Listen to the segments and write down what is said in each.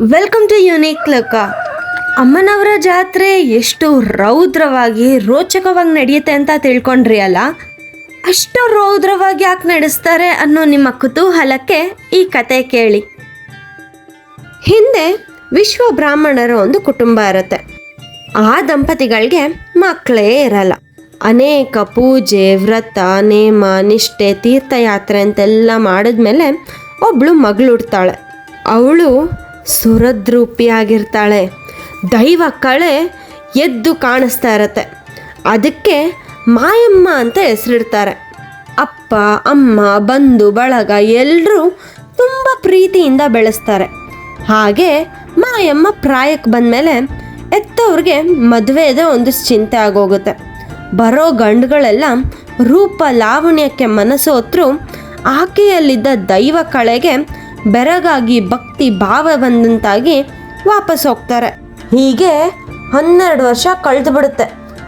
Welcome to unique ಲೋಕ ಅಮ್ಮನವರ ಜಾತ್ರೆ ಎಷ್ಟು ರೌದ್ರವಾಗಿ, ರೋಚಕವಾಗಿ ನಡೆಯುತ್ತೆ ಅಂತ ತಿಳ್ಕೊಂಡ್ರಿ ಅಲ್ಲ? ಅಷ್ಟು ರೌದ್ರವಾಗಿ ಯಾಕೆ ನಡೆಸ್ತಾರೆ ಅನ್ನೋ ನಿಮ್ಮ ಕುತೂಹಲಕ್ಕೆ ಈ ಕತೆ ಕೇಳಿ. ಹಿಂದೆ ವಿಶ್ವ ಬ್ರಾಹ್ಮಣರ ಒಂದು ಕುಟುಂಬ ಇರುತ್ತೆ. ಆ ದಂಪತಿಗಳಿಗೆ ಮಕ್ಕಳೇ ಇರಲ್ಲ. ಅನೇಕ ಪೂಜೆ, ವ್ರತ, ನೇಮ, ನಿಷ್ಠೆ, ತೀರ್ಥಯಾತ್ರೆ ಅಂತೆಲ್ಲ ಮಾಡಿದ್ಮೇಲೆ ಒಬ್ಳು ಮಗಳು ಹುಡ್ತಾಳೆ ಅವಳು ಸುರದ್ರೂಪಿಯಾಗಿರ್ತಾಳೆ. ದೈವ ಕಳೆ ಎದ್ದು ಕಾಣಿಸ್ತಾ ಇರತ್ತೆ. ಅದಕ್ಕೆ ಮಾಯಮ್ಮ ಅಂತ ಹೆಸರಿಡ್ತಾರೆ. ಅಪ್ಪ, ಅಮ್ಮ, ಬಂಧು, ಬಳಗ ಎಲ್ಲರೂ ತುಂಬ ಪ್ರೀತಿಯಿಂದ ಬೆಳೆಸ್ತಾರೆ. ಹಾಗೆ ಮಾಯಮ್ಮ ಪ್ರಾಯಕ್ಕೆ ಬಂದಮೇಲೆ ಎತ್ತವ್ರಿಗೆ ಮದುವೆದ ಒಂದು ಚಿಂತೆ ಆಗೋಗುತ್ತೆ. ಬರೋ ಗಂಡುಗಳೆಲ್ಲ ರೂಪ ಲಾವಣ್ಯಕ್ಕೆ ಮನಸೋತ್ರು ಆಕೆಯಲ್ಲಿದ್ದ ದೈವ ಕಳೆಗೆ ಬೆರಗಾಗಿ ಭಕ್ತಿ ಭಾವ ಬಂದಂತಾಗಿ ವಾಪಸ್ ಹೋಗ್ತಾರೆ. ಹೀಗೆ ಹನ್ನೆರಡು ವರ್ಷ ಕಳೆದು ಬಿಡುತ್ತೆ.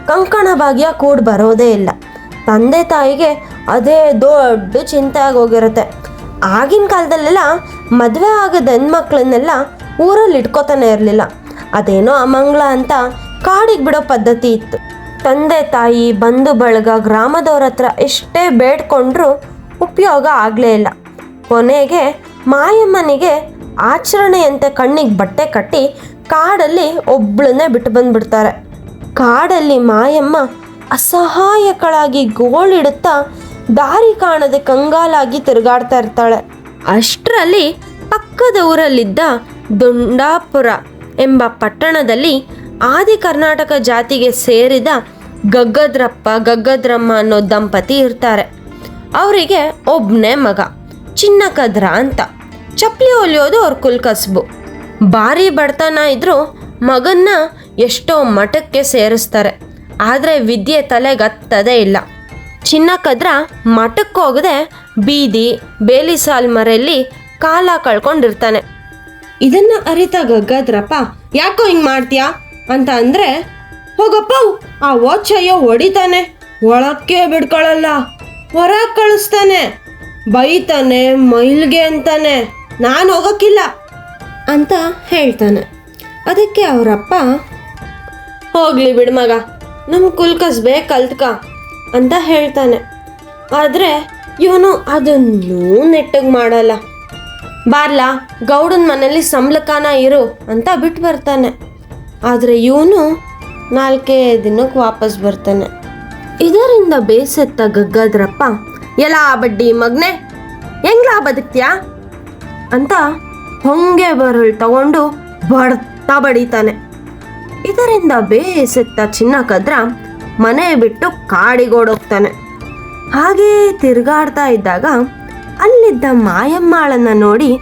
ಕಂಕಣ ಭಾಗ್ಯ ಕೂಡ ಬರೋದೇ ಇಲ್ಲ. ತಂದೆ ತಾಯಿಗೆ ಅದೇ ದೊಡ್ಡ ಚಿಂತೆ ಆಗೋಗಿರುತ್ತೆ ಆಗಿನ ಕಾಲದಲ್ಲೆಲ್ಲ ಮದುವೆ ಆಗದ ಹೆಣ್ಮಕ್ಳನ್ನೆಲ್ಲ ಊರಲ್ಲಿ ಇಟ್ಕೋತಾನೆ ಇರಲಿಲ್ಲ. ಅದೇನೋ ಅಮಂಗಳ ಅಂತ ಕಾಡಿಗೆ ಬಿಡೋ ಪದ್ಧತಿ ಇತ್ತು. ತಂದೆ ತಾಯಿ, ಬಂಧು ಬಳಗ, ಗ್ರಾಮದವ್ರ ಹತ್ರ ಎಷ್ಟೇ ಬೇಡ್ಕೊಂಡ್ರೂ ಉಪಯೋಗ ಆಗಲೇ ಇಲ್ಲ. ಕೊನೆಗೆ ಮಾಯಮ್ಮನಿಗೆ ಆಚರಣೆಯಂತೆ ಕಣ್ಣಿಗೆ ಬಟ್ಟೆ ಕಟ್ಟಿ ಕಾಡಲ್ಲಿ ಒಬ್ಬಳನ್ನೇ ಬಿಟ್ಟು ಬಂದ್ಬಿಡ್ತಾರೆ. ಕಾಡಲ್ಲಿ ಮಾಯಮ್ಮ ಅಸಹಾಯಕಳಾಗಿ ಗೋಳಿಡುತ್ತಾ ದಾರಿ ಕಾಣದೆ ಕಂಗಾಲಾಗಿ ತಿರುಗಾಡ್ತಾ ಇರ್ತಾಳೆ. ಅಷ್ಟರಲ್ಲಿ ಪಕ್ಕದ ಊರಲ್ಲಿದ್ದ ದುಂಡಾಪುರ ಎಂಬ ಪಟ್ಟಣದಲ್ಲಿ ಆದಿ ಕರ್ನಾಟಕ ಜಾತಿಗೆ ಸೇರಿದ ಗಗ್ಗದ್ರಪ್ಪ ಗಗ್ಗದ್ರಮ್ಮ ಅನ್ನೋ ದಂಪತಿ ಇರ್ತಾರೆ. ಅವರಿಗೆ ಒಬ್ಬನೇ ಮಗ. ಚಿನ್ನಕದ್ರ ಅಂತ. ಚಪ್ಪಲಿ ಹೊಲಿಯೋದು ಅವ್ರ ಕುಲ್ಕಸ್ಬು ಭಾರಿ ಬಡತನ ಇದ್ರೂ ಮಗನ್ನ ಎಷ್ಟೋ ಮಠಕ್ಕೆ ಸೇರಿಸ್ತಾರೆ. ಆದರೆ ವಿದ್ಯೆ ತಲೆಗತ್ತದೇ ಇಲ್ಲ. ಚಿನ್ನಕದ್ರ ಮಠಕ್ಕೆ ಹೋಗದೆ ಬೀದಿ ಬೇಲಿ ಸಾಲ್ಮರಲ್ಲಿ ಕಾಲ ಕಳ್ಕೊಂಡಿರ್ತಾನೆ. ಇದನ್ನ ಅರಿತ ಗಗ್ಗದ್ರಪ್ಪ ಯಾಕೋ ಹಿಂಗೆ ಮಾಡ್ತೀಯಾ? ಅಂತ ಅಂದರೆ, ಹೋಗಪ್ಪ, ಆ ಓಚಯ್ಯ ಹೊಡಿತಾನೆ. ಒಳಕ್ಕೆ ಬಿಡ್ಕೊಳ್ಳಲ್ಲ ಹೊರ ಕಳಿಸ್ತಾನೆ. ಬೈತಾನೆ ಮೈಲ್ಗೆ ಅಂತಾನೆ. ನಾನು ಹೋಗೋಕ್ಕಿಲ್ಲ. ಅಂತ ಹೇಳ್ತಾನೆ. ಅದಕ್ಕೆ ಅವರಪ್ಪ ಹೋಗ್ಲಿ ಬಿಡು ಮಗ ನಮ್ಮ ಕುಲ್ಕಸ್ಬೆ ಕಲ್ತ್ಕ ಅಂತ ಹೇಳ್ತಾನೆ. ಆದರೆ ಇವನು ಅದನ್ನೂ ನೆಟ್ಟಗೆ ಮಾಡಲ್ಲ. ಬಾರ್ಲಾ ಗೌಡನ ಮನೇಲಿ ಸಂಬ್ಲಕಾನ ಇರು ಅಂತ ಬಿಟ್ಟು ಬರ್ತಾನೆ. ಆದರೆ ಇವನು ನಾಲ್ಕೇ ದಿನಕ್ಕೆ ವಾಪಸ್ ಬರ್ತಾನೆ. ಇದರಿಂದ ಬೇಸತ್ತ ಗಗ್ಗದ್ರಪ್ಪ ಎಲ್ಲ ಬಡ್ಡಿ ಮಗ್ನೆ? ಹೆಂಗ್ಲಾ ಬದುಕ್ತೀಯಾ ಅಂತ ಹೊಂಗೆ ಬರಳು ತಗೊಂಡು ಬಡ್ತಾ ಬಡಿತಾನೆ. ಇದರಿಂದ ಬೇಸತ್ತ ಚಿನ್ನ ಕದ್ರ ಮನೆ ಬಿಟ್ಟು ಕಾಡಿಗೋಡೋಗ್ತಾನೆ. ಹಾಗೇ ತಿರುಗಾಡ್ತಾ ಇದ್ದಾಗ ಅಲ್ಲಿದ್ದ ಮಾಯಮ್ಮಾಳನ್ನ ನೋಡಿ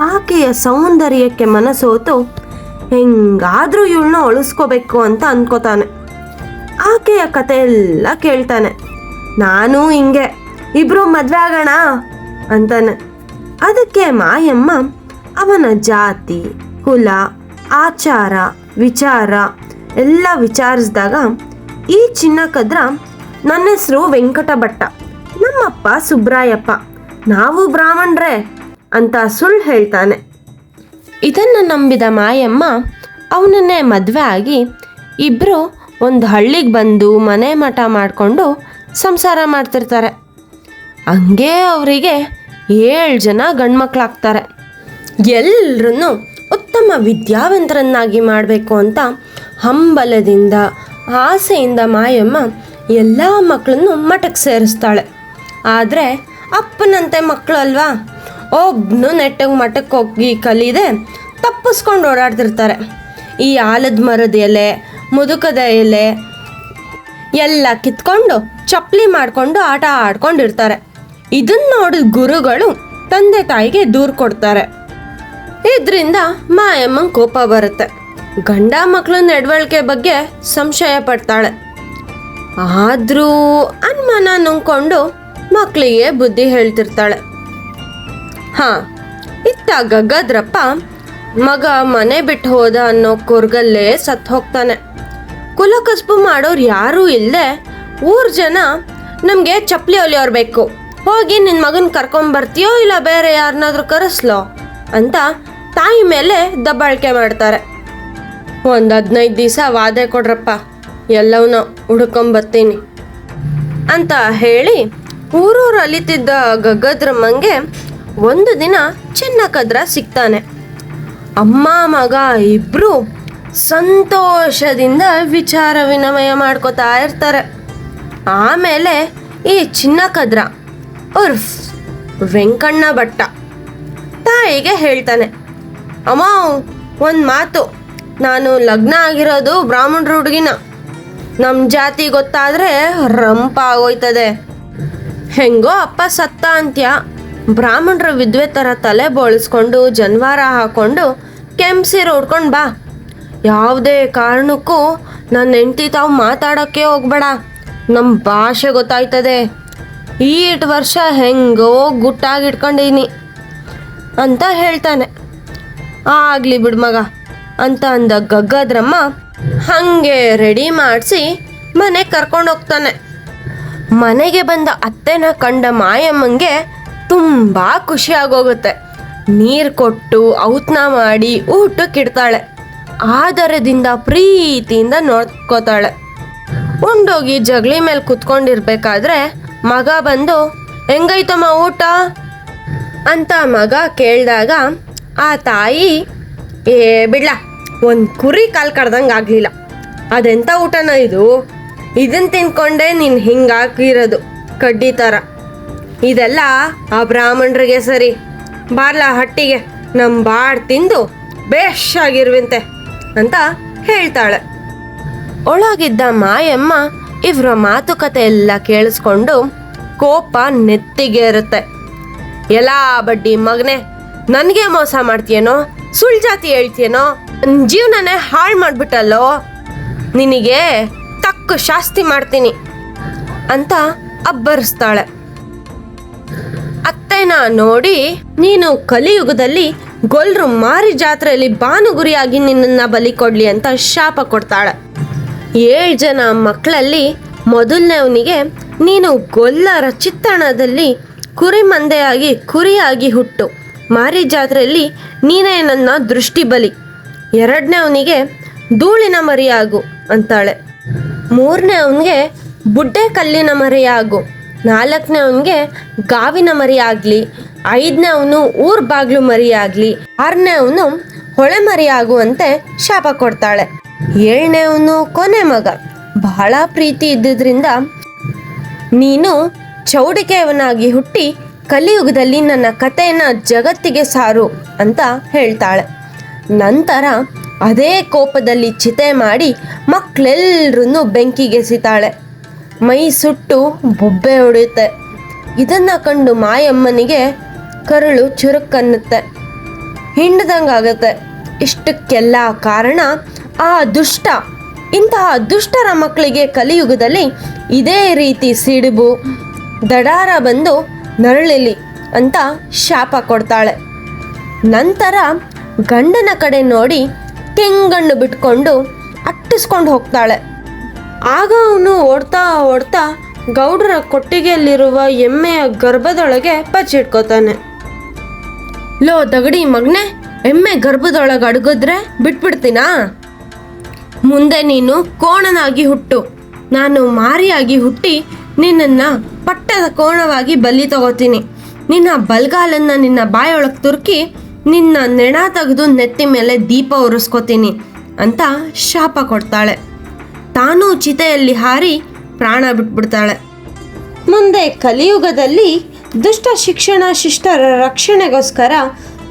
ಆಕೆಯ ಸೌಂದರ್ಯಕ್ಕೆ ಮನಸೋತು, ಹೆಂಗಾದ್ರೂ ಇವಳನ್ನ ಉಳಿಸ್ಕೋಬೇಕು ಅಂತ ಅನ್ಕೋತಾನೆ. ಆಕೆಯ ಕಥೆ ಎಲ್ಲ ಕೇಳ್ತಾನೆ. ನಾನು ಹಿಂಗೆ. ಇಬ್ರು ಮದ್ವೆ ಆಗೋಣ ಅಂತಾನೆ. ಅದಕ್ಕೆ ಮಾಯಮ್ಮ ಅವನ ಜಾತಿ, ಕುಲ, ಆಚಾರ, ವಿಚಾರ ಎಲ್ಲ ವಿಚಾರಿಸಿದಾಗ ಈ ಚಿನ್ನ ಕದ್ರ ನನ್ನ ಹೆಸರು ವೆಂಕಟ ಭಟ್ಟ ನಮ್ಮಪ್ಪ ಸುಬ್ರಾಯಪ್ಪ, ನಾವು ಬ್ರಾಹ್ಮಣರೇ ಅಂತ ಸುಳ್ಳು ಹೇಳ್ತಾನೆ. ಇದನ್ನು ನಂಬಿದ ಮಾಯಮ್ಮ ಅವನನ್ನೇ ಮದುವೆ ಆಗಿ ಇಬ್ಬರು ಒಂದು ಹಳ್ಳಿಗೆ ಬಂದು ಮನೆ ಮಠ ಮಾಡಿಕೊಂಡು ಸಂಸಾರ ಮಾಡ್ತಿರ್ತಾರೆ. ಹಂಗೆ ಅವರಿಗೆ ಏಳು ಜನ ಗಂಡ್ಮಕ್ಳಾಗ್ತಾರೆ. ಎಲ್ಲರೂ ಉತ್ತಮ ವಿದ್ಯಾವಂತರನ್ನಾಗಿ ಮಾಡಬೇಕು ಅಂತ ಹಂಬಲದಿಂದ, ಆಸೆಯಿಂದ ಮಾಯಮ್ಮ ಎಲ್ಲ ಮಕ್ಕಳನ್ನು ಮಠಕ್ಕೆ ಸೇರಿಸ್ತಾಳೆ. ಆದರೆ ಅಪ್ಪನಂತೆ ಮಕ್ಕಳಲ್ವಾ ಒಬ್ಬನು ನೆಟ್ಟಗೆ ಮಠಕ್ಕೆ ಹೋಗಿ ಕಲಿದೆ, ತಪ್ಪಿಸ್ಕೊಂಡು ಓಡಾಡ್ತಿರ್ತಾರೆ. ಈ ಆಲದ ಮರದ ಎಲೆ, ಮುದುಕದ ಎಲೆ ಎಲ್ಲ ಕಿತ್ಕೊಂಡು ಚಪ್ಪಲಿ ಮಾಡಿಕೊಂಡು ಆಟ ಆಡ್ಕೊಂಡಿರ್ತಾರೆ. ಇದನ್ನ ನೋಡಿದ ಗುರುಗಳು ತಂದೆ ತಾಯಿಗೆ ದೂರು ಕೊಡ್ತಾರೆ. ಇದರಿಂದ ಮಾಯಮ್ಮನ ಕೋಪ ಬರುತ್ತೆ. ಗಂಡ ಮಕ್ಕಳ ನಡವಳಿಕೆ ಬಗ್ಗೆ ಸಂಶಯ ಪಡ್ತಾಳೆ. ಆದರೂ ಅನುಮಾನ ನುಂಗ್ಕೊಂಡು ಮಕ್ಕಳಿಗೆ ಬುದ್ಧಿ ಹೇಳ್ತಿರ್ತಾಳೆ. ಹಾಂ ಇತ್ತ ಗಗ್ಗದ್ರಪ್ಪ ಮಗ ಮನೆ ಬಿಟ್ಟು ಹೋದ ಅನ್ನೋ ಕೊರ್ಗಲ್ಲೇ ಸತ್ತು ಹೋಗ್ತಾನೆ. ಕುಲಕಸ್ಬು ಮಾಡೋರು ಯಾರೂ ಇಲ್ಲದೆ ಊರ್ ಜನ ನಮಗೆ ಚಪ್ಪಲಿ ಹೊಲಿಯೋರು ಹೋಗಿ ನಿನ್ನ ಮಗನ ಕರ್ಕೊಂಬರ್ತೀಯೋ ಇಲ್ಲ ಬೇರೆ ಯಾರನ್ನಾದ್ರೂ ಕರೆಸ್ಲೋ ಅಂತ ತಾಯಿ ಮೇಲೆ ದಬ್ಬಾಳಿಕೆ ಮಾಡ್ತಾರೆ. ಒಂದು ಹದಿನೈದು ದಿವಸ ವಾದೆ ಕೊಡ್ರಪ್ಪ, ಎಲ್ಲವನ್ನ ಹುಡ್ಕೊಂಬರ್ತೀನಿ ಅಂತ ಹೇಳಿ ಊರೂರು ಅಲಿತಿದ್ದ ಗಗ್ಗದ್ರಮ್ಮಂಗೆ ಒಂದು ದಿನ ಚಿನ್ನ ಕದ್ರ ಸಿಗ್ತಾನೆ. ಅಮ್ಮ, ಮಗ ಇಬ್ರು ಸಂತೋಷದಿಂದ ವಿಚಾರ ವಿನಿಮಯ ಮಾಡ್ಕೋತಾ ಇರ್ತಾರೆ. ಆಮೇಲೆ ಈ ಚಿನ್ನ ಕದ್ರ ಉರ್ಫ್, ವೆಂಕಣ್ಣ ಭಟ್ಟ. ತಾಯಿಗೆ ಹೇಳ್ತಾನೆ, ಅಮ್ಮ, ಒಂದು ಮಾತು. ನಾನು ಲಗ್ನ ಆಗಿರೋದು ಬ್ರಾಹ್ಮಣರ ಹುಡುಗಿನ. ನಮ್ಮ ಜಾತಿ ಗೊತ್ತಾದರೆ ರಂಪ ಆಗೋಯ್ತದೆ. ಹೆಂಗೋ ಅಪ್ಪ ಸತ್ತ ಅಂತ್ಯ ಬ್ರಾಹ್ಮಣರ ವಿದ್ವೆ ಥರ ತಲೆ ಬೋಳಿಸ್ಕೊಂಡು ಜನ್ವಾರ ಹಾಕೊಂಡು ಕೆಂಪ್ಸೀರೆ ಉಡ್ಕೊಂಡು ಬಾ. ಯಾವುದೇ ಕಾರಣಕ್ಕೂ ನನ್ನ ಹೆಂಡ್ತಿ ತಾವು ಮಾತಾಡೋಕ್ಕೆ ಹೋಗ್ಬೇಡ. ನಮ್ಮ ಭಾಷೆ ಗೊತ್ತಾಯ್ತದೆ. ಈಟ್ ವರ್ಷ ಹೆಂಗೋ ಗುಟ್ಟಾಗಿ ಇಟ್ಕೊಂಡಿನಿ ಅಂತ ಹೇಳ್ತಾನೆ. ಆಗ್ಲಿ ಬಿಡು ಮಗ, ಅಂತ ಅಂದ ಗಗ್ಗದ್ರಮ್ಮ. ಹಂಗೆ ರೆಡಿ ಮಾಡಿಸಿ ಮನೆಗೆ ಕರ್ಕೊಂಡು ಹೋಗ್ತಾನೆ. ಮನೆಗೆ ಬಂದ ಅತ್ತೆನ ಕಂಡ ಮಾಯಮ್ಮಂಗೆ ತುಂಬ ಖುಷಿ ಆಗೋಗುತ್ತೆ. ನೀರು ಕೊಟ್ಟು ಔತ್ನ ಮಾಡಿ ಊಟಕ್ಕಿಡ್ತಾಳೆ. ಆದರದಿಂದ ಪ್ರೀತಿಯಿಂದ ನೋಡ್ಕೋತಾಳೆ. ಉಂಡೋಗಿ ಜಗಲಿ ಮೇಲೆ ಕುತ್ಕೊಂಡಿರ್ಬೇಕಾದ್ರೆ ಮಗ ಬಂದು ಹೆಂಗೈತಮ್ಮ ಊಟ? ಅಂತ ಮಗ ಕೇಳಿದಾಗ, ಆ ತಾಯಿ, ಏ, ಬಿಡ್ಲ, ಒಂದು ಕುರಿ ಕಾಲು ಕಡ್ದಂಗೆ ಆಗಲಿಲ್ಲ. ಅದೆಂಥ ಊಟನ ಇದು? ಇದನ್ನು ತಿನ್ಕೊಂಡೆ ನೀನು ಹಿಂಗಾಕಿರೋದು ಕಡ್ಡಿ ಥರ ಇದೆಲ್ಲ ಆ ಬ್ರಾಹ್ಮಣರಿಗೆ ಸರಿ. ಬಾರ್ಲ ಹಟ್ಟಿಗೆ ನಮ್ಮ ಬಾಡ್ ತಿಂದು ಬೇಷಾಗಿರುವಂತೆ ಅಂತ ಹೇಳ್ತಾಳೆ. ಒಳಗಿದ್ದ ಮಾಯಮ್ಮ ಇವರ ಮಾತುಕತೆ ಎಲ್ಲ ಕೇಳಿಸ್ಕೊಂಡು ಕೋಪ ನೆತ್ತಿಗೇರುತ್ತೆ. ಎಲ್ಲ ಬಡ್ಡಿ ಮಗನೆ, ನನಗೆ ಮೋಸ ಮಾಡ್ತೀಯೇನೋ, ಸುಳ್ಳು ಜಾತಿ ಹೇಳ್ತೀಯೇನೋ ಜೀವನನೇ ಹಾಳು ಮಾಡಿಬಿಟ್ಟಲ್ಲೋ? ನಿನಗೆ ತಕ್ಕ ಶಾಸ್ತಿ ಮಾಡ್ತೀನಿ ಅಂತ ಅಬ್ಬರಿಸ್ತಾಳೆ. ಅತ್ತೆನ ನೋಡಿ ನೀನು ಕಲಿಯುಗದಲ್ಲಿ ಗೊಲ್ರು ಮಾರಿ ಜಾತ್ರೆಯಲ್ಲಿ ಭಾನುಗುರಿಯಾಗಿ ನಿನ್ನನ್ನು ಬಲಿ ಕೊಡ್ಲಿ ಅಂತ ಶಾಪ ಕೊಡ್ತಾಳೆ. ಏಳು ಜನ ಮಕ್ಕಳಲ್ಲಿ ಮೊದಲನೇವನಿಗೆ, ನೀನು ಗೊಲ್ಲರ ಚಿತ್ತಣದಲ್ಲಿ ಕುರಿ ಮಂದೆಯಾಗಿ ಕುರಿಯಾಗಿ ಹುಟ್ಟು. ಮಾರಿ ಜಾತ್ರೆಯಲ್ಲಿ ನೀನೇ ನನ್ನ ದೃಷ್ಟಿ ಬಲಿ. ಎರಡನೇವನಿಗೆ, ಧೂಳಿನ ಮರಿಯಾಗು ಅಂತಾಳೆ. ಮೂರನೇ ಅವನಿಗೆ ಬುಡ್ಡೆ ಕಲ್ಲಿನ ಮರಿಯಾಗು ನಾಲ್ಕನೇ ಅವನಿಗೆ ಗಾವಿನ ಮರಿಯಾಗಲಿ ಐದನೇ ಅವನು ಊರ್ ಬಾಗ್ಲು ಮರಿಯಾಗಲಿ ಆರನೇ ಅವನು ಹೊಳೆ ಮರಿಯಾಗುವಂತೆ ಶಾಪ ಕೊಡ್ತಾಳೆ. ಏಳನೇ ಅವನು ಕೊನೆ ಮಗ. ಬಹಳ ಪ್ರೀತಿ ಇದ್ದುದರಿಂದ ನೀನು ಚೌಡಿಕೆಯವನಾಗಿ ಹುಟ್ಟಿ ಕಲಿಯುಗದಲ್ಲಿ ನನ್ನ ಕಥೆಯನ್ನು ಜಗತ್ತಿಗೆ ಸಾರು ಅಂತ ಹೇಳ್ತಾಳೆ. ನಂತರ ಅದೇ ಕೋಪದಲ್ಲಿ ಚಿತೆ ಮಾಡಿ ಮಕ್ಕಳೆಲ್ಲರನ್ನೂ ಬೆಂಕಿಗೆಸಿತಾಳೆ ಮೈ ಸುಟ್ಟು ಬೊಬ್ಬೆ ಹೊಡೆಯುತ್ತೆ. ಇದನ್ನು ಕಂಡು ಮಾಯಮ್ಮನಿಗೆ ಕರುಳು ಚುರುಕನ್ನುತ್ತೆ. ಹಿಂಡ್ದಂಗಾಗತ್ತೆ. ಇಷ್ಟಕ್ಕೆಲ್ಲ ಕಾರಣ ಆ ದುಷ್ಟ, ಇಂತಹ ದುಷ್ಟರ ಮಕ್ಕಳಿಗೆ ಕಲಿಯುಗದಲ್ಲಿ ಇದೇ ರೀತಿ ಸಿಡುಬು, ದಡಾರ ಬಂದು ನರಳಿಲಿ ಅಂತ ಶಾಪ ಕೊಡ್ತಾಳೆ. ನಂತರ ಗಂಡನ ಕಡೆ ನೋಡಿ ತೆಂಗಣ್ಣು ಬಿಟ್ಕೊಂಡು ಅಟ್ಟಿಸ್ಕೊಂಡು ಹೋಗ್ತಾಳೆ. ಆಗ ಅವನು ಓಡ್ತಾ ಓಡ್ತಾ ಗೌಡರ ಕೊಟ್ಟಿಗೆಯಲ್ಲಿರುವ ಎಮ್ಮೆಯ ಗರ್ಭದೊಳಗೆ ಬಚ್ಚಿಟ್ಕೋತಾನೆ ಲೋ ದಗಡಿ ಮಗ್ನೆ, ಎಮ್ಮೆ ಗರ್ಭದೊಳಗೆ ಅಡಗಿದ್ರೆ ಬಿಟ್ಬಿಡ್ತೀನಾ? ಮುಂದೆ ನೀನು ಕೋಣನಾಗಿ ಹುಟ್ಟು. ನಾನು ಮಾರಿಯಾಗಿ ಹುಟ್ಟಿ ನಿನ್ನನ್ನು ಪಟ್ಟದ ಕೋಣವಾಗಿ ಬಲಿ ತಗೋತೀನಿ. ನಿನ್ನ ಬಲ್ಗಾಲನ್ನು ನಿನ್ನ ಬಾಯೊಳಗೆ ತುರುಕಿ ನಿನ್ನ ನೆಣ ತೆಗೆದು ನೆತ್ತಿ ಮೇಲೆ ದೀಪ ಉರಿಸ್ಕೋತೀನಿ ಅಂತ ಶಾಪ ಕೊಡ್ತಾಳೆ. ತಾನೂ ಚಿತೆಯಲ್ಲಿ ಹಾರಿ ಪ್ರಾಣ ಬಿಟ್ಬಿಡ್ತಾಳೆ. ಮುಂದೆ ಕಲಿಯುಗದಲ್ಲಿ ದುಷ್ಟ ಶಿಕ್ಷಣ ಶಿಷ್ಟರ ರಕ್ಷಣೆಗೋಸ್ಕರ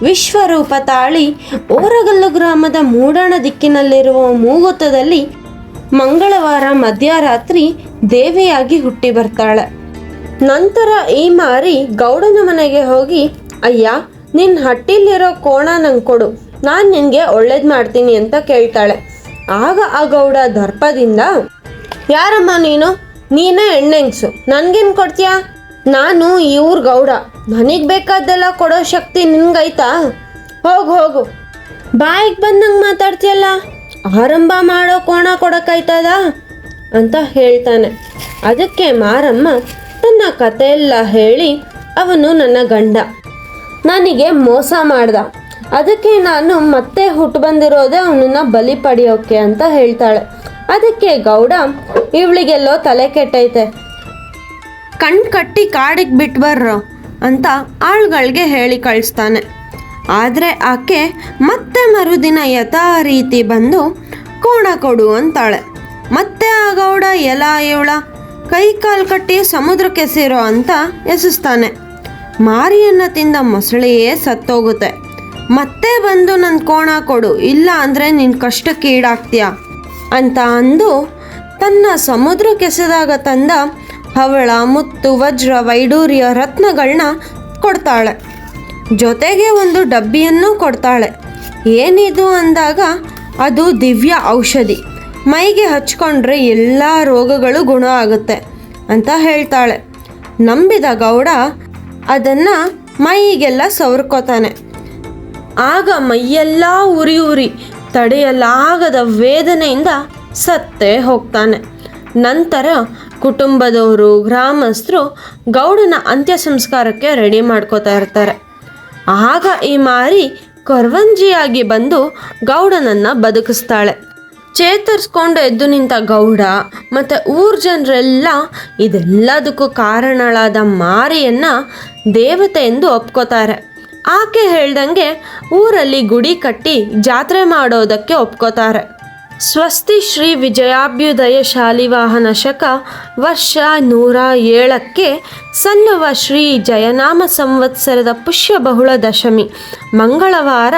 ವಿಶ್ವರೂಪ ತಾಳಿ ಓರಗಲ್ಲು ಗ್ರಾಮದ ಮೂಡಣ ದಿಕ್ಕಿನಲ್ಲಿರುವ ಮೂಗುತ್ತದಲ್ಲಿ ಮಂಗಳವಾರ ಮಧ್ಯರಾತ್ರಿ ದೇವಿಯಾಗಿ ಹುಟ್ಟಿ ಬರ್ತಾಳೆ. ನಂತರ ಈ ಮಾರಿ ಗೌಡನ ಮನೆಗೆ ಹೋಗಿ, ಅಯ್ಯ ನಿನ್ನ ಹಟ್ಟಿಲಿರೋ ಕೋಣ ನಂಗೆ ಕೊಡು. ನಾನು ನಿನಗೆ ಒಳ್ಳೇದು ಮಾಡ್ತೀನಿ ಅಂತ ಕೇಳ್ತಾಳೆ. ಆಗ ಆ ಗೌಡ ದರ್ಪದಿಂದ, ಯಾರಮ್ಮ ನೀನು? ನೀನೇ ಹೆಣ್ಣೆಂಗ್ಸು. ನನ್ಗೇನು ಕೊಡ್ತೀಯಾ? ನಾನು ಇವ್ರ ಗೌಡ. ನನಗೆ ಬೇಕಾದ್ದೆಲ್ಲ ಕೊಡೋ ಶಕ್ತಿ ನಿನ್ಗೈತಾ? ಹೋಗು ಹೋಗು. ಬಾಯಿಗೆ ಬಂದಂಗೆ ಮಾತಾಡ್ತೀಯಲ್ಲ? ಆರಂಭ ಮಾಡೋ ಕೋಣ ಕೊಡೋಕ್ಕಾಯ್ತದ ಅಂತ ಹೇಳ್ತಾನೆ. ಅದಕ್ಕೆ ಮಾರಮ್ಮ ತನ್ನ ಕಥೆಯೆಲ್ಲ ಹೇಳಿ ಅವನು ನನ್ನ ಗಂಡ. ನನಗೆ ಮೋಸ ಮಾಡ್ದ. ಅದಕ್ಕೆ ನಾನು ಮತ್ತೆ ಹುಟ್ಟು ಬಂದಿರೋದೆ ಅವನನ್ನ ಬಲಿ ಪಡೆಯೋಕೆ ಅಂತ ಹೇಳ್ತಾಳೆ. ಅದಕ್ಕೆ ಗೌಡ ಇವಳಿಗೆಲ್ಲೋ ತಲೆ ಕೆಟ್ಟೈತೆ. ಕಣ್ ಕಟ್ಟಿ ಕಾಡಿಗೆ ಬಿಟ್ಟು ಬರ್ರೋ. ಅಂತ ಆಳ್ಗಳಿಗೆ ಹೇಳಿ ಕಳಿಸ್ತಾನೆ. ಆದರೆ ಆಕೆ ಮತ್ತೆ ಮರುದಿನ ಯಥಾ ರೀತಿ ಬಂದು ಕೋಣ ಕೊಡು ಅಂತಾಳೆ. ಮತ್ತೆ ಆ ಗೌಡ, ಎಲ ಇವಳ ಕೈ ಕಾಲು ಕಟ್ಟಿ ಸಮುದ್ರಕ್ಕೆ ಸೇರೋ ಅಂತ ಎಸಿಸ್ತಾನೆ. ಮಾರಿಯನ್ನ ತಿಂದ ಮೊಸಳೆಯೇ ಸತ್ತೋಗುತ್ತೆ. ಮತ್ತೆ ಬಂದು ನನ್ನ ಕೋಣ ಕೊಡು, ಇಲ್ಲ ಅಂದರೆ ನಿನ್ನ ಕಷ್ಟಕ್ಕೆ ಈಡಾಗ್ತೀಯ ಅಂತ ಅಂದು ತನ್ನ ಸಮುದ್ರ ಕೆಸೆದಾಗ ತಂದ ಹವಳ ಮುತ್ತು ವಜ್ರ ವೈಡೂರ್ಯ ರತ್ನಗಳನ್ನ ಕೊಡ್ತಾಳೆ. ಜೊತೆಗೆ ಒಂದು ಡಬ್ಬಿಯನ್ನು ಕೊಡ್ತಾಳೆ. ಏನಿದು ಅಂದಾಗ ಅದು ದಿವ್ಯ ಔಷಧಿ. ಮೈಗೆ ಹಚ್ಕೊಂಡ್ರೆ ಎಲ್ಲ ರೋಗಗಳು ಗುಣ ಆಗುತ್ತೆ ಅಂತ ಹೇಳ್ತಾಳೆ. ನಂಬಿದ ಗೌಡ ಅದನ್ನು ಮೈಗೆಲ್ಲ ಸವರ್ಕೋತಾನೆ. ಆಗ ಮೈಯೆಲ್ಲ ಉರಿ ಉರಿ ತಡೆಯಲಾಗದ ವೇದನೆಯಿಂದ ಸತ್ತೇ ಹೋಗ್ತಾನೆ. ನಂತರ ಕುಟುಂಬದವರು, ಗ್ರಾಮಸ್ಥರು ಗೌಡನ ಅಂತ್ಯ ಸಂಸ್ಕಾರಕ್ಕೆ ರೆಡಿ ಮಾಡ್ಕೋತಾ ಇರ್ತಾರೆ. ಆಗ ಈ ಮಾರಿ ಕೊರ್ವಂಜಿಯಾಗಿ ಬಂದು ಗೌಡನನ್ನ ಬದುಕಿಸ್ತಾಳೆ. ಚೇತರಿಸ್ಕೊಂಡು ಎದ್ದು ನಿಂತ ಗೌಡ ಮತ್ತು ಊರ್ ಜನರೆಲ್ಲ ಇದೆಲ್ಲದಕ್ಕೂ ಕಾರಣಳಾದ ಮಾರಿಯನ್ನು ದೇವತೆ ಎಂದು ಒಪ್ಕೋತಾರೆ. ಆಕೆ ಹೇಳ್ದಂಗೆ ಊರಲ್ಲಿ ಗುಡಿ ಕಟ್ಟಿ ಜಾತ್ರೆ ಮಾಡೋದಕ್ಕೆ ಒಪ್ಕೋತಾರೆ. ಸ್ವಸ್ತಿ ಶ್ರೀ ವಿಜಯಾಭ್ಯುದಯ ಶಾಲಿವಾಹನ ಶಕ ವರ್ಷ ನೂರ ಏಳಕ್ಕೆ ಸಲ್ಲುವ ಶ್ರೀ ಜಯನಾಮ ಸಂವತ್ಸರದ ಪುಷ್ಯ ಬಹುಳ ದಶಮಿ. ಮಂಗಳವಾರ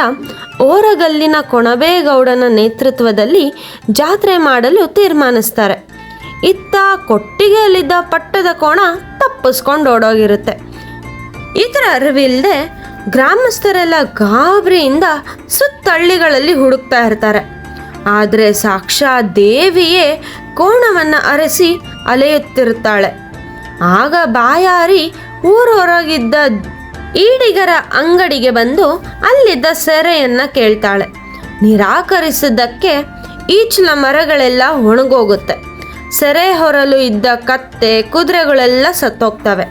ಓರಗಲ್ಲಿನ ಕೊಣಬೇಗೌಡನ ನೇತೃತ್ವದಲ್ಲಿ ಜಾತ್ರೆ ಮಾಡಲು ತೀರ್ಮಾನಿಸ್ತಾರೆ. ಇತ್ತ ಕೊಟ್ಟಿಗೆಯಲ್ಲಿದ್ದ ಪಟ್ಟದ ಕೋಣ ತಪ್ಪಿಸ್ಕೊಂಡು ಓಡೋಗಿರುತ್ತೆ. ಇದರ ಅರಿವಿಲ್ಲದೆ ಗ್ರಾಮಸ್ಥರೆಲ್ಲ ಗಾಬರಿಯಿಂದ ಸುತ್ತಳ್ಳಿಗಳಲ್ಲಿ ಹುಡುಕ್ತಾ ಇರ್ತಾರೆ. ಆದರೆ ಸಾಕ್ಷಾ ದೇವಿಯೇ ಕೋಣವನ್ನು ಅರಸಿ ಅಲೆಯುತ್ತಿರುತ್ತಾಳೆ. ಆಗ ಬಾಯಾರಿ ಊರೊರಗಿದ್ದ ಈಡಿಗರ ಅಂಗಡಿಗೆ ಬಂದು ಅಲ್ಲಿದ್ದ ಸೆರೆಯನ್ನು ಕೇಳ್ತಾಳೆ. ನಿರಾಕರಿಸಿದ್ದಕ್ಕೆ ಈಚಲ ಮರಗಳೆಲ್ಲ ಒಣಗೋಗುತ್ತೆ. ಸೆರೆ ಹೊರಲು ಇದ್ದ ಕತ್ತೆ, ಕುದುರೆಗಳೆಲ್ಲ ಸತ್ತೋಗ್ತವೆ.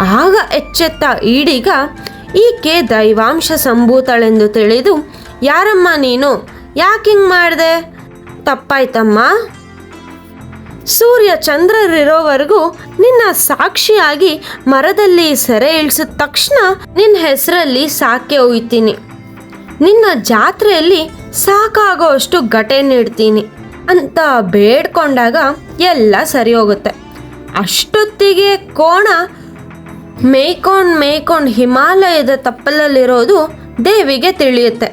ಆಗ ಎಚ್ಚೆತ್ತ ಈಡಿಗ, ಈಕೆ ದೈವಾಂಶ ಸಂಭೂತಳೆಂದು ತಿಳಿದು, ಯಾರಮ್ಮ ನೀನು ಯಾಕಿಂಗ್ ಮಾಡಿದೆ? ತಪ್ಪಾಯ್ತಮ್ಮ. ಸೂರ್ಯ ಚಂದ್ರರಿರೋವರೆಗೂ ನಿನ್ನ ಸಾಕ್ಷಿಯಾಗಿ ಮರದಲ್ಲಿ ಸೆರೆ ಇಳಿಸಿದ ತಕ್ಷಣ ನಿನ್ನ ಹೆಸರಲ್ಲಿ ಸಾಕೆ ಒಯ್ತೀನಿ ನಿನ್ನ ಜಾತ್ರೆಯಲ್ಲಿ ಸಾಕಾಗೋ ಅಷ್ಟು ಘಟೆ ನೀಡ್ತೀನಿ ಅಂತ ಬೇಡ್ಕೊಂಡಾಗ ಎಲ್ಲ ಸರಿ ಹೋಗುತ್ತೆ. ಅಷ್ಟೊತ್ತಿಗೆ ಕೋಣ ಮೇಯ್ಕೊಂಡು ಮೇಯ್ಕೊಂಡು ಹಿಮಾಲಯದ ತಪ್ಪಲಲ್ಲಿರೋದು ದೇವಿಗೆ ತಿಳಿಯುತ್ತೆ.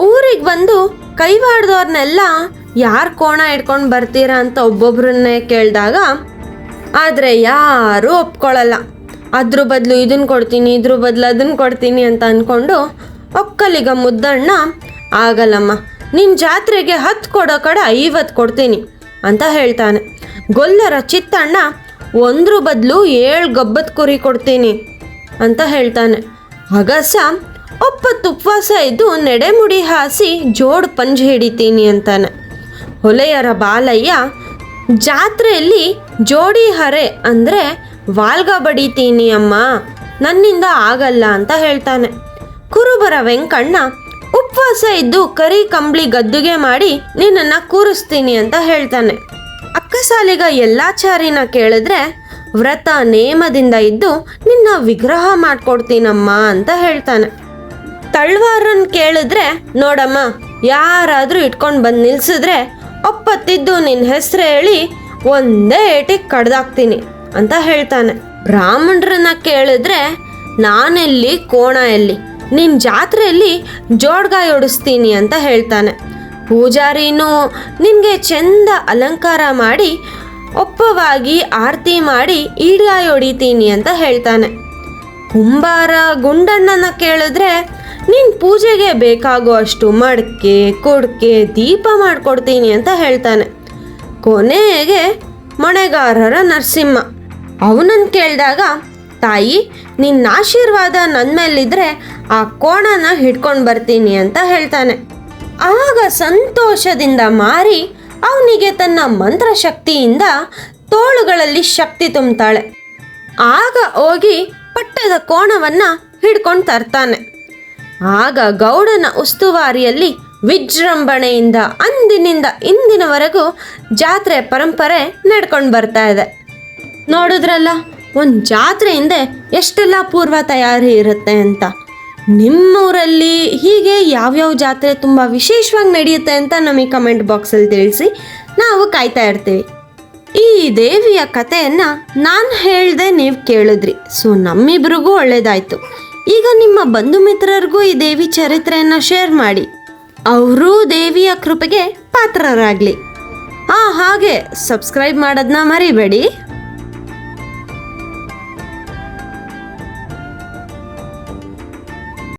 ಊರಿಗೆ ಬಂದು ಕೈವಾಡ್ದವ್ರನ್ನೆಲ್ಲ ಯಾರು ಕೋಣ ಇಟ್ಕೊಂಡು ಬರ್ತೀರಾ ಅಂತ ಒಬ್ಬೊಬ್ರನ್ನೇ ಕೇಳಿದಾಗ, ಆದರೆ ಯಾರೂ ಒಪ್ಕೊಳ್ಳಲ್ಲ ಅದ್ರ ಬದಲು ಇದನ್ನು ಕೊಡ್ತೀನಿ, ಇದ್ರ ಬದಲು ಅದನ್ನು ಕೊಡ್ತೀನಿ ಅಂತ ಅಂದ್ಕೊಂಡು ಒಕ್ಕಲಿಗ ಮುದ್ದಣ್ಣ, ಆಗಲ್ಲಮ್ಮ ನಿನ್ನ ಜಾತ್ರೆಗೆ ಹತ್ತು ಕೊಡೋ ಕಡೆ ಐವತ್ತು ಕೊಡ್ತೀನಿ ಅಂತ ಹೇಳ್ತಾನೆ. ಗೊಲ್ಲರ ಚಿತ್ತಣ್ಣ, ಒಂದ್ರ ಬದಲು ಏಳು ಗಬ್ಬದ ಕುರಿ ಕೊಡ್ತೀನಿ ಅಂತ ಹೇಳ್ತಾನೆ. ಅಗಸ ಒಪ್ಪತ್ತು ಉಪವಾಸ ಇದ್ದು ನೆಡೆಮುಡಿ ಹಾಸಿ ಜೋಡ್ ಪಂಜ್ ಹಿಡಿತೀನಿ ಅಂತಾನೆ. ಹೊಲೆಯರ ಬಾಲಯ್ಯ, ಜಾತ್ರೆಯಲ್ಲಿ ಜೋಡಿ ಹರೆ ಅಂದರೆ ವಾಲ್ಗ ಬಡಿತೀನಿ ಅಮ್ಮ, ನನ್ನಿಂದ ಆಗಲ್ಲ ಅಂತ ಹೇಳ್ತಾನೆ. ಕುರುಬರ ವೆಂಕಣ್ಣ, ಉಪವಾಸ ಇದ್ದು ಕರಿ ಕಂಬಳಿ ಗದ್ದುಗೆ ಮಾಡಿ ನಿನ್ನನ್ನು ಕೂರಿಸ್ತೀನಿ ಅಂತ ಹೇಳ್ತಾನೆ. ಅಕ್ಕಸಾಲಿಗ ಎಲ್ಲಾಚಾರಿನ ಕೇಳಿದ್ರೆ ವ್ರತ ನೇಮದಿಂದ ಇದ್ದು ನಿನ್ನ ವಿಗ್ರಹ ಮಾಡ್ಕೊಡ್ತೀನಮ್ಮ ಅಂತ ಹೇಳ್ತಾನೆ. ತಳ್ವಾರನ್ ಕೇಳಿದ್ರೆ, ನೋಡಮ್ಮ, ಯಾರಾದರೂ ಇಟ್ಕೊಂಡು ಬಂದು ನಿಲ್ಸಿದ್ರೆ ಒಪ್ಪತ್ತಿದ್ದು ನಿನ್ನ ಹೆಸರು ಹೇಳಿ ಒಂದೇ ಏಟಿಗೆ ಕಡ್ದಾಕ್ತೀನಿ ಅಂತ ಹೇಳ್ತಾನೆ. ಬ್ರಾಹ್ಮಣರನ್ನ ಕೇಳಿದ್ರೆ, ನಾನೆಲ್ಲಿ, ಕೋಣ ಎಲ್ಲಿ ನಿನ್ನ ಜಾತ್ರೆಯಲ್ಲಿ ಜೋಡ್ಗಾಯಿ ಹೊಡಿಸ್ತೀನಿ ಅಂತ ಹೇಳ್ತಾನೆ. ಪೂಜಾರಿನೂ ನಿನಗೆ ಚೆಂದ ಅಲಂಕಾರ ಮಾಡಿ, ಒಪ್ಪವಾಗಿ ಆರತಿ ಮಾಡಿ ಈಡ್ಗಾಯಿ ಹೊಡಿತೀನಿ ಅಂತ ಹೇಳ್ತಾನೆ. ಕುಂಬಾರ ಗುಂಡಣ್ಣನ ಕೇಳಿದ್ರೆ ನಿನ್ನ ಪೂಜೆಗೆ ಬೇಕಾಗೋ ಅಷ್ಟು ಮಡಕೆ, ಕೊಡ್ಕೆ, ದೀಪ ಮಾಡಿಕೊಡ್ತೀನಿ ಅಂತ ಹೇಳ್ತಾನೆ. ಕೊನೆಗೆ ಮಣೆಗಾರರ ನರಸಿಂಹ. ಅವನನ್ನು ಕೇಳಿದಾಗ, ತಾಯಿ, ನಿನ್ನ ಆಶೀರ್ವಾದ ನನ್ನ ಮೇಲಿದ್ರೆ ಆ ಕೋಣನ ಹಿಡ್ಕೊಂಡು ಬರ್ತೀನಿ ಅಂತ ಹೇಳ್ತಾನೆ. ಆಗ ಸಂತೋಷದಿಂದ ಮಾರಿ ಅವನಿಗೆ ತನ್ನ ಮಂತ್ರಶಕ್ತಿಯಿಂದ ತೋಳುಗಳಲ್ಲಿ ಶಕ್ತಿ ತುಂಬ್ತಾಳೆ ಆಗ ಹೋಗಿ ಪಟ್ಟದ ಕೋಣವನ್ನ ಹಿಡ್ಕೊಂಡು ತರ್ತಾನೆ. ಆಗ ಗೌಡನ ಉಸ್ತುವಾರಿಯಲ್ಲಿ ವಿಜೃಂಭಣೆಯಿಂದ ಅಂದಿನಿಂದ ಇಂದಿನವರೆಗೂ ಜಾತ್ರೆ ಪರಂಪರೆ ನಡ್ಕೊಂಡು ಬರ್ತಾ ಇದೆ. ನೋಡಿದ್ರಲ್ಲ, ಒಂದು ಜಾತ್ರೆ ಹಿಂದೆ ಎಷ್ಟೆಲ್ಲ ಪೂರ್ವ ತಯಾರಿ ಇರುತ್ತೆ ಅಂತ. ನಿಮ್ಮೂರಲ್ಲಿ ಹೀಗೆ ಯಾವ್ಯಾವ ಜಾತ್ರೆ ತುಂಬ ವಿಶೇಷವಾಗಿ ನಡೆಯುತ್ತೆ ಅಂತ ನಮಗೆ ಕಮೆಂಟ್ ಬಾಕ್ಸಲ್ಲಿ ತಿಳಿಸಿ, ನಾವು ಕಾಯ್ತಾ ಇರ್ತೀವಿ. ಈ ದೇವಿಯ ಕಥೆಯನ್ನು ನಾನು ಹೇಳ್ದೆ ನೀವು ಕೇಳಿದ್ರಿ. ಸೊ ನಮ್ಮಿಬ್ರಿಗೂ ಒಳ್ಳೇದಾಯ್ತು. ಈಗ ನಿಮ್ಮ ಬಂಧು ಮಿತ್ರರಿಗೂ ಈ ದೇವಿ ಚರಿತ್ರೆಯನ್ನು ಶೇರ್ ಮಾಡಿ. ಅವರೂ ದೇವಿಯ ಕೃಪೆಗೆ ಪಾತ್ರರಾಗಲಿ. ಆ ಹಾಗೆ ಸಬ್ಸ್ಕ್ರೈಬ್ ಮಾಡೋದನ್ನ ಮರಿಬೇಡಿ.